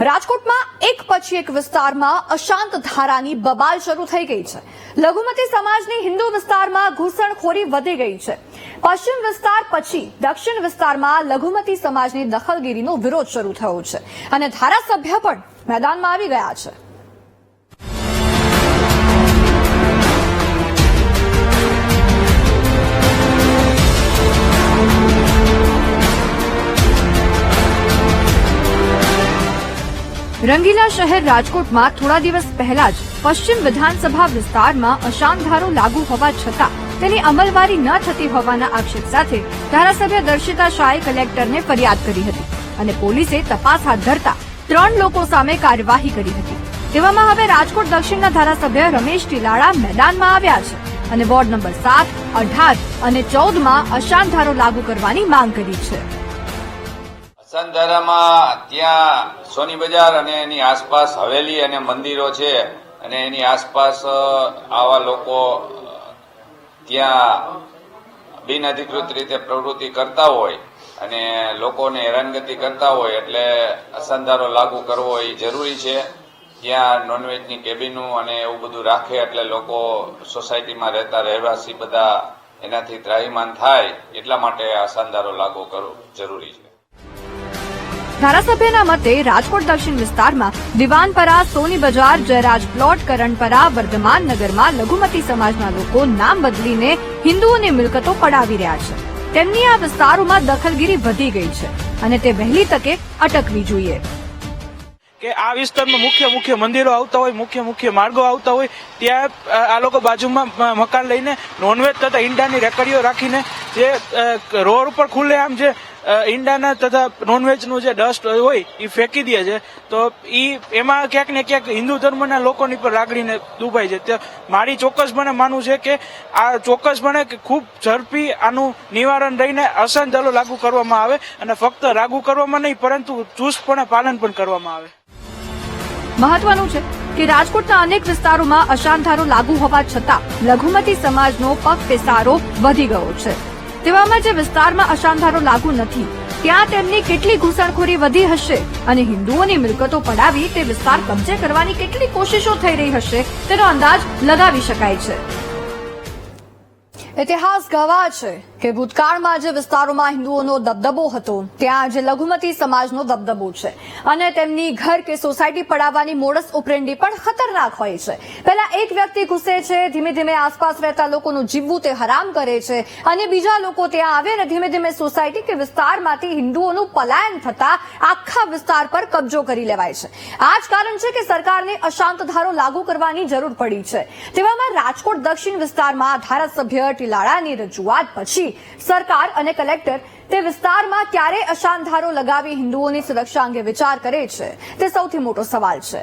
રાજકોટમાં એક પછી એક વિસ્તારમાં અશાંત ધારાની બબાલ શરૂ થઈ ગઈ છે. લઘુમતી સમાજની હિન્દુ વિસ્તારમાં ઘૂસણખોરી વધી ગઈ છે. પશ્ચિમ વિસ્તાર પછી દક્ષિણ વિસ્તારમાં લઘુમતી સમાજની દખલગીરીનો વિરોધ શરૂ થયો છે. અને ધારાસભ્ય પણ મેદાનમાં આવી ગયા છે. રંગીલા શહેર રાજકોટમાં થોડા દિવસ પહેલા જ પશ્ચિમ વિધાનસભા વિસ્તારમાં અશાંત ધારો લાગુ હોવા છતાં તેની અમલવારી ન થતી હોવાના આક્ષેપ સાથે ધારાસભ્ય દર્શિતા શાહે કલેક્ટરને ફરિયાદ કરી હતી અને પોલીસે તપાસ હાથ ધરતા ત્રણ લોકો સામે કાર્યવાહી કરી હતી. તેવામાં હવે રાજકોટ દક્ષિણના ધારાસભ્ય રમેશ ટીલાળા મેદાનમાં આવ્યા છે અને વોર્ડ નંબર સાત, અઢાર અને ચૌદમાં અશાંત ધારો લાગુ કરવાની માંગ કરી છે. સંધારામાં ત્યાં સોની બજાર અને એની આસપાસ હવેલી અને મંદિરો છે અને એની આસપાસ આવા લોકો ત્યાં બિનઅધિકૃત રીતે પ્રવૃત્તિ કરતા હોય અને લોકોને હેરાનગતિ કરતા હોય એટલે અસંધારો લાગુ કરવો એ જરૂરી છે. ત્યાં નોનવેજની કેબિનું અને એવું બધું રાખે એટલે લોકો સોસાયટીમાં રહેતા રહેવાસી બધા એનાથી ત્રાહીમાન થાય એટલા માટે આ અસંધારો લાગુ કરવો જરૂરી છે. ધારાસભ્યના મતે રાજકોટ દક્ષિણ વિસ્તારમાં દિવાનપરા સોની બજાર જયરાજ પ્લોટ કરણપરા વર્ધમાન નગરમાં લઘુમતી સમાજના લોકો નામ બદલીને હિન્દુઓની મિલકતો પડાવી રહ્યા છે. તેમની આ વિસ્તારોમાં દખલગીરી વધી ગઈ છે અને તે વહેલી તકે અટકવી જોઈએ. કે આ વિસ્તારમાં મુખ્ય મુખ્ય મંદિરો આવતા હોય મુખ્ય મુખ્ય માર્ગો આવતા હોય ત્યાં આ લોકો બાજુમાં મકાન લઈને નોનવેજ તથા ઈંડાની રેકડીઓ રાખીને જે રોડ ઉપર ખુલ્લે આમ અ, ઈંડાના તથા નોનવેજનું જે ડસ્ટ હોય એ ફેંકી દે છે. તો એ એમાં ક્યાંક ને ક્યાંક હિન્દુ ધર્મના લોકોની પર લાગણીને દુભાય છે. તે મારી ચોક્કસપણે માનવું છે કે આ ચોક્કસપણે ખૂબ ઝડપી આનું નિવારણ રહીને અસંધારો લાગુ કરવામાં આવે અને ફક્ત લાગુ કરવામાં નહીં, પરંતુ ચુસ્તપણે પાલન પણ કરવામાં આવે. મહત્વનું છે કે રાજકોટના અનેક વિસ્તારોમાં અશાંતધારો લાગુ હોવા છતાં લઘુમતી સમાજનો પગ પેસારો વધી ગયો છે. તેવામાં જે વિસ્તારમાં અશાંધારો લાગુ નથી, ત્યાં તેમની કેટલી ઘૂસણખોરી વધી હશે અને હિન્દુઓની મિલકતો પડાવી તે વિસ્તાર કબજે કરવાની કેટલી કોશિશો થઈ રહી હશે, તેનો અંદાજ લગાવી શકાય છે. ઇતિહાસ ગવાહ છે. કે ભૂતકાળમાં જે વિસ્તારોમાં હિન્દુઓનો દબદબો હતો, ત્યાં આજે લઘુમતી સમાજનો દબદબો છે. અને તેમની ઘર કે સોસાયટી પડાવવાની મોડસ ઉપરેન્ડી પણ ખતરનાક હોય છે. પહેલા એક વ્યક્તિ ઘૂસે છે, ધીમે ધીમે આસપાસ રહેતા લોકોનું જીવવું તે હરામ કરે છે અને બીજા લોકો ત્યાં આવે અને ધીમે ધીમે સોસાયટી કે વિસ્તારમાંથી હિન્દુઓનું પલાયન થતા આખા વિસ્તાર પર કબજો કરી લેવાય છે. આ જ કારણ છે કે સરકારને અશાંત ધારો લાગુ કરવાની જરૂર પડી છે. તેવામાં રાજકોટ દક્ષિણ વિસ્તારમાં ધારાસભ્ય ટીલાળાની રજૂઆત પછી સરકાર અને કલેક્ટર તે વિસ્તારમાં ક્યારે અશાંત ધારો લગાવી હિન્દુઓની સુરક્ષા અંગે વિચાર કરે છે તે સૌથી મોટો સવાલ છે.